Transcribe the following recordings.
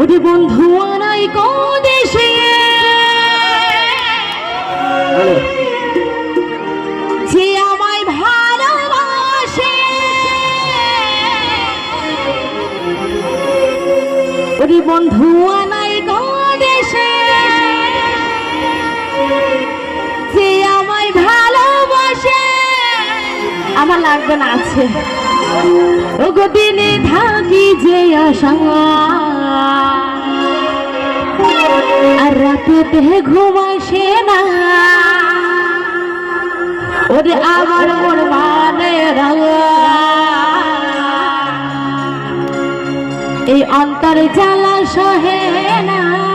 ওরে বন্ধু আনাই দেশে যে আমায় ভালোবাসে। ওরে বন্ধু আনাই দেশে যে আমায় ভালোবাসে। আমার লাগবে না আছে। ওগো দিনে থাকি যে আশা। আর রাতে সে না। ওরে আমার মন মানে এই অন্তর জ্বালা সহে না।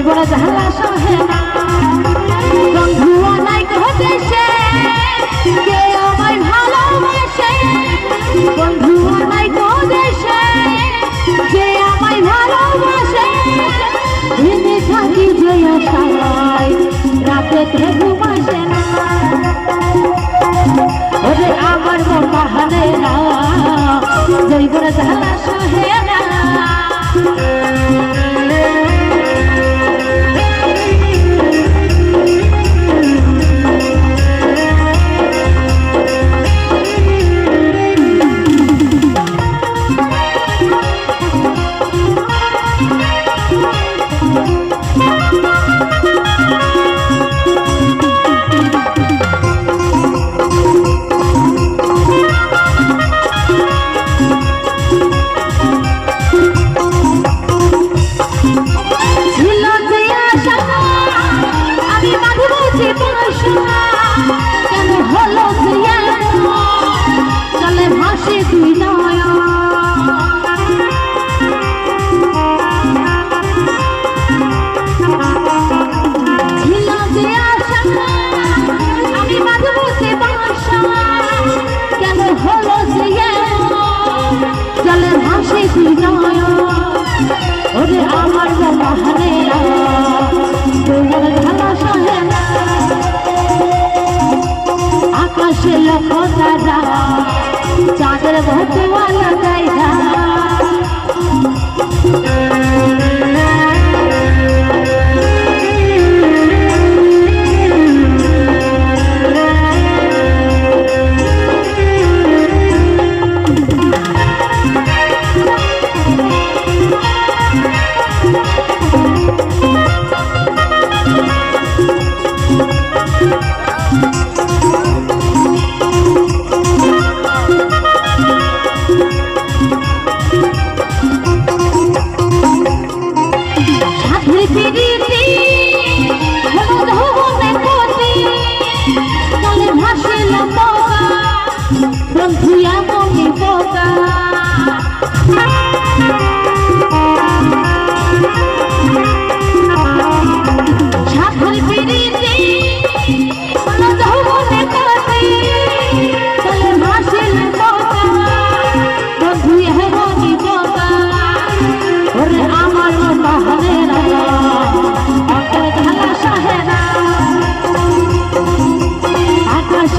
জৈব ঝালা সহে না। বন্ধু অনাই ঘটেছে কে আমায় ভালোবাসে? বন্ধু অনাই ঘটেছে যে আমায় ভালোবাসে? দিনে থাকি যে আশায়, রাতে ঘুম আসে না। ওরে আমার মন বাহানে না জৈবন ঝালা সহে চলে ভাসে তুই নয়? চলে ভাসে তুই নয় ওরে আমার মহানে চাঁদের ভগবান গাইরা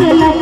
Thank you.